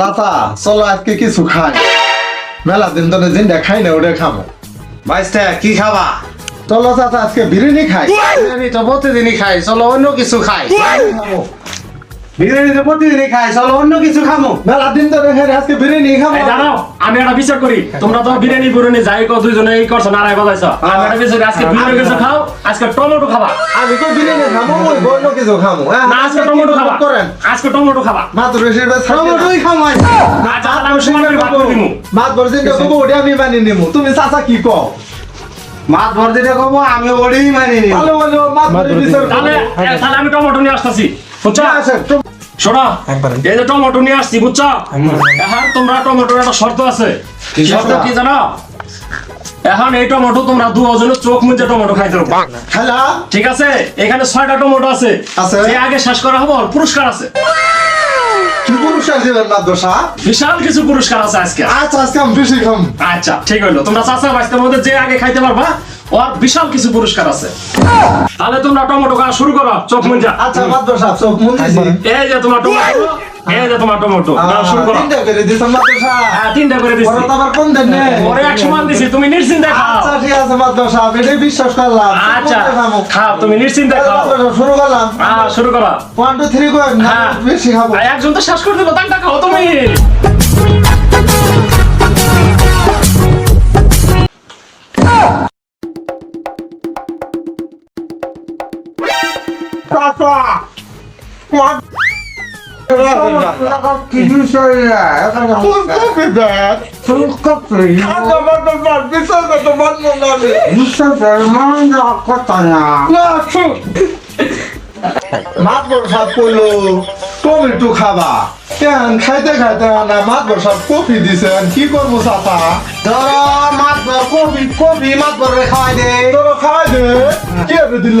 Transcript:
চাচা চলো আজকে কিছু খাই। মেলা দিন ধরে যেটা খাই না ওটা খাব। বাইশটা কি খাবা? চলো চাচা আজকে বিরিয়ানি খাই। বিরিয়ানি তো প্রতিদিনই খাই চলো অন্য কিছু খাই। খাব। বিরিয়ানি তো প্রতিদিনই খাই চলো অন্য কিছু খামো। মেলা দিন ধরে খাই আজকে বিরিয়ানি খাব জানো আমি একটা বিচার করি তোমরা তো বিরিয়ানি বিরিয়ানি যাই কো দুইজনে এই করছ নারায় কথাইছ। আমি একটা বিচার আজকে বিরিয়ানি কিছু খাও আজকে টমেটো খাবা। আমি তো বিরিয়ানি খাব ওই অন্য কিছু খাব হ্যাঁ, না আজকে টমেটো খাবা। করেন? আজকে টমেটো খাবা। মাত্র বেশিরভাগ টমেটোই খামো। আচ্ছা তাহলে আমি সমান করে ভাগ করে দিমু। মাত বলছেন দেখো ওটা আমি মানি নিমু। তুমি চাচা কি কও? মাছ ভর্তিটা খাব আমি ওড়েই মানি নি ভালো ভালো তাহলে আমি টমেটো নিয়ে আসতেছি। বুঝছ? ঠিক আছে, তো- শোনো এই যে টমেটো নিয়ে আসছি বুঝছ? এখন তোমরা টমেটোর একটা শর্ত আছে। শর্ত? শর্ত? কি জানো? এখন এই টমেটো তোমরা দুজনে চোখ মুজে টমেটো খাইতে হ্যালো ঠিক আছে? এখানে ছয়টা টমেটো আছে। আছে। যে আগে শেষ করা হবে পুরস্কার আছে। কি পুরস্কার দিবেন মাদ্রাসা? বিশাল কিছু পুরস্কার আছে আজকে। আচ্ছা আজকে আমি বেশি খাম। আচ্ছা ঠিক হইল। তোমরা চাচা বাইসের মধ্যে যে আগে খাইতে পারবা ওর বিশাল কিছু পুরস্কার আছে। তাহলে তোমরা টমেটো খাওয়া শুরু করো চোখ মুঞ্জা আচ্ছা মন দিছি। এই যে তোমার টমেটো এই যে তোমার টমেটো শুরু করো। তিনটা করে মাদ্রাসা হ্যাঁ তিনটা করে তো আবার কম দেন না পরে এক সমান দিছি তুমি নিশ্চিন্তে খাও। আচ্ছা ঠিক আছে মাদ্রাসা এটাই বিশ্বাস করলাম। আচ্ছা খাও তুমি নিশ্চিন্তে খাও। শুরু করলাম। হ্যাঁ শুরু করো। ওয়ান টু থ্রি কয়েক না হ্যাঁ। বেশি খাব। একজন তো শেষ করে দিল তাকটা খাও তুমি। না, শুন। মাদ্রাসা কইলো টমেটো খাবা কেন খাইতে খাইতে না মাদ্রাসা কপি দিছেন কি করব চাচা ধরো মাছ ভর কবি কবি মাছ ভরে খাওয়াই দে। তোর খাওয়াই দে। কে দিল?